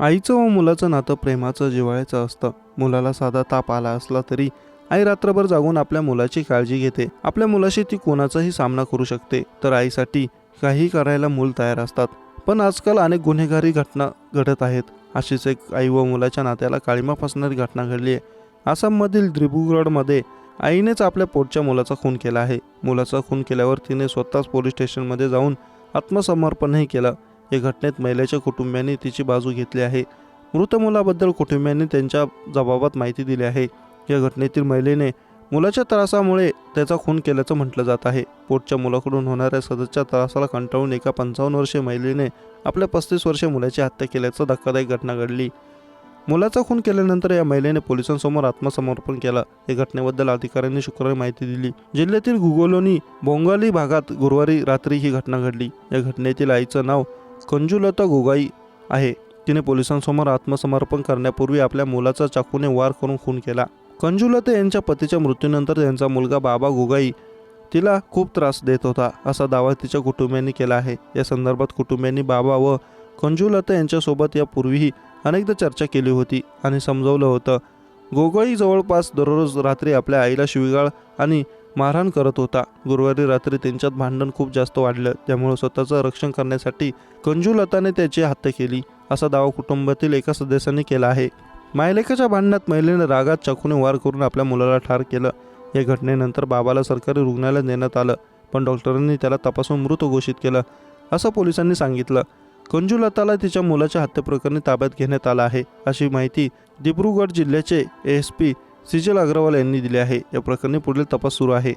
आईचं व मुलाचं नातं प्रेमाचं जिव्हाळ्याचं असतं. मुलाला साधा ताप आला असला तरी आई रात्रभर जागून आपल्या मुलाची काळजी घेते. आपल्या मुलाशी ती कोणाचाही सामना करू शकते. तर आईसाठी काही करायला मूल तयार असतात. पण आजकाल अनेक गुन्हेगारी घटना घडत आहेत. अशीच एक आई व मुलाच्या नात्याला काळीमा फसणारी घटना घडली आहे. आसाममधील दिब्रुगडमध्ये आईनेच आपल्या पोटच्या मुलाचा खून केला आहे. मुलाचा खून केल्यावर तिने स्वतःच पोलीस स्टेशनमध्ये जाऊन आत्मसमर्पणही केलं. या घटनेत महिलेच्या कुटुंबियांनी तिची बाजू घेतली आहे. मृत मुलाबद्दल कुटुंबियांनी त्यांच्या जबाबात माहिती दिली आहे. या घटनेतील महिलेने मुलाच्या त्रासामुळे त्याचा खून केल्याचं म्हटलं जात आहे. पोटच्या मुलाकडून होणाऱ्या सदस्या त्रासाला कंटाळून एका पंचावन्न वर्षीय महिलेने आपल्या पस्तीस वर्षीय मुलाची हत्या केल्याचं धक्कादायक घटना घडली. मुलाचा खून केल्यानंतर या महिलेने पोलिसांसमोर आत्मसमर्पण केला. या घटनेबद्दल अधिकाऱ्यांनी शुक्रवारी माहिती दिली. जिल्ह्यातील गुगोलोनी बोंगाली भागात गुरुवारी रात्री ही घटना घडली. या घटनेतील आईचं नाव कंजुलता गोगाई आहे. तिने पोलिसांसमोर आत्मसमर्पण करण्यापूर्वी आपल्या मुलाचा चाकूने वार करून खून केला. कंजुलता यांच्या पतीच्या मृत्यूनंतर त्यांचा मुलगा बाबा गोगाई तिला खूप त्रास देत होता असा दावा तिच्या कुटुंबियांनी केला आहे. या संदर्भात कुटुंबियांनी बाबा व कंजुलता यांच्यासोबत यापूर्वीही अनेकदा चर्चा केली होती आणि समजवलं होतं. गोगोई जवळपास दररोज रात्री आपल्या आईला शिवीगाळ आणि मारहाण करत होता. गुरुवारी रात्री त्यांच्यात भांडण खूप जास्त वाढलं. त्यामुळे स्वतःचं रक्षण करण्यासाठी कंजुलताने त्याची हत्या केली. असा दावा कुटुंबातील एका सदस्याने केला आहे. मायलेकाच्या भांडणात महिलेने रागात चाकूने वार करून आपल्या मुलाला ठार केलं. या घटनेनंतर बाबाला सरकारी रुग्णालयात नेण्यात आलं पण डॉक्टरांनी त्याला तपासून मृत घोषित केलं असं पोलिसांनी सांगितलं. कंजुलताला तिच्या मुलाच्या हत्येप्रकरणी ताब्यात घेण्यात आलं आहे अशी माहिती दिब्रुगड जिल्ह्याचे एस पी सिजल अग्रवाल यांनी दिले आहे. या प्रकरणी पुढील तपास सुरू आहे.